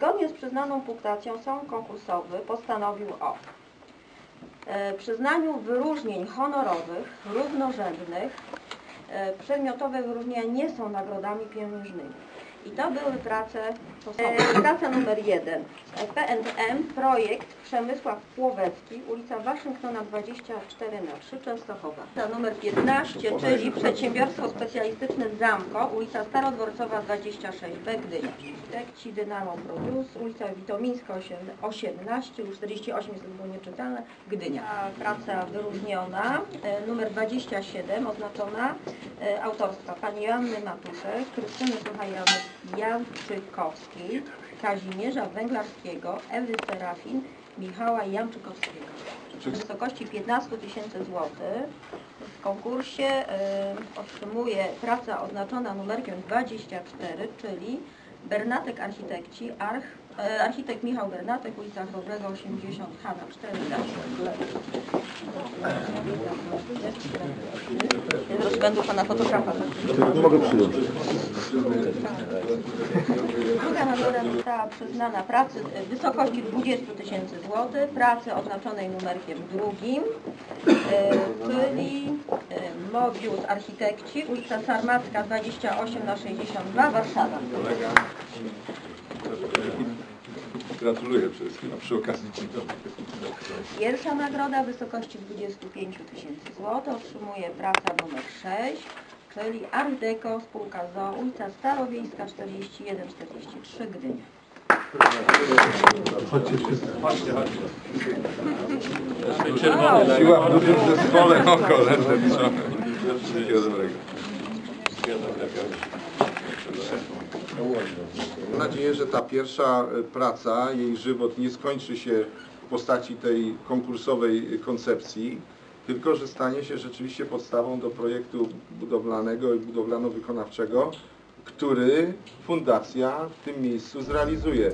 Zgodnie z przyznaną punktacją sąd konkursowy postanowił o e, przyznaniu wyróżnień honorowych, równorzędnych. E, Przedmiotowe wyróżnienia nie są nagrodami pieniężnymi. I to były prace, e, praca numer jeden. E, PNM, projekt Przemysław Płowecki, ulica Waszyngtona 24 na 3 Częstochowa. Praca numer 15, czyli Przedsiębiorstwo Specjalistyczne Zamko, ulica Starodworcowa 26B, Gdynia. Architekci Dynamo Produce, ulica Witomińska 8 18, już 48 jest było nieczytelne, Gdynia. Praca wyróżniona, e, numer 27, oznaczona e, autorstwa pani Joanny Matuszek, Krystyny Słuchaj-Janczykowskiej, Kazimierza Węglarskiego, Ewy Serafin, Michała Janczykowskiego. W wysokości 15 tysięcy złotych w konkursie e, otrzymuje praca oznaczona numerkiem 24, czyli Bernatek Architekci, Arch, e, architekt Michał Bernatek, ulica Chrobrego 80 H na 4 Z rozpędu pana fotografa. Mogę przyjąć. Druga nagroda została przyznana pracy w wysokości 20 tysięcy złotych, pracy oznaczonej numerkiem drugim, e, czyli e, Mobius Architekci, ulica Sarmacka 28 na 62, Warszawa. Gratuluję wszystkim, a przy okazji dzień dobry. Pierwsza nagroda w wysokości 25 tysięcy złotych otrzymuje praca numer 6, czyli Art Deco, spółka ZOO, ulica Starowiejska 41-43, Gdynia. Chodźcie wszyscy. Wow. Siła w dużym zespole, no kolędę Wszystkiego dobrego. Mam nadzieję, że ta pierwsza e, praca, jej żywot nie skończy się w postaci tej konkursowej koncepcji, tylko że stanie się rzeczywiście podstawą do projektu budowlanego i budowlano-wykonawczego, który fundacja w tym miejscu zrealizuje.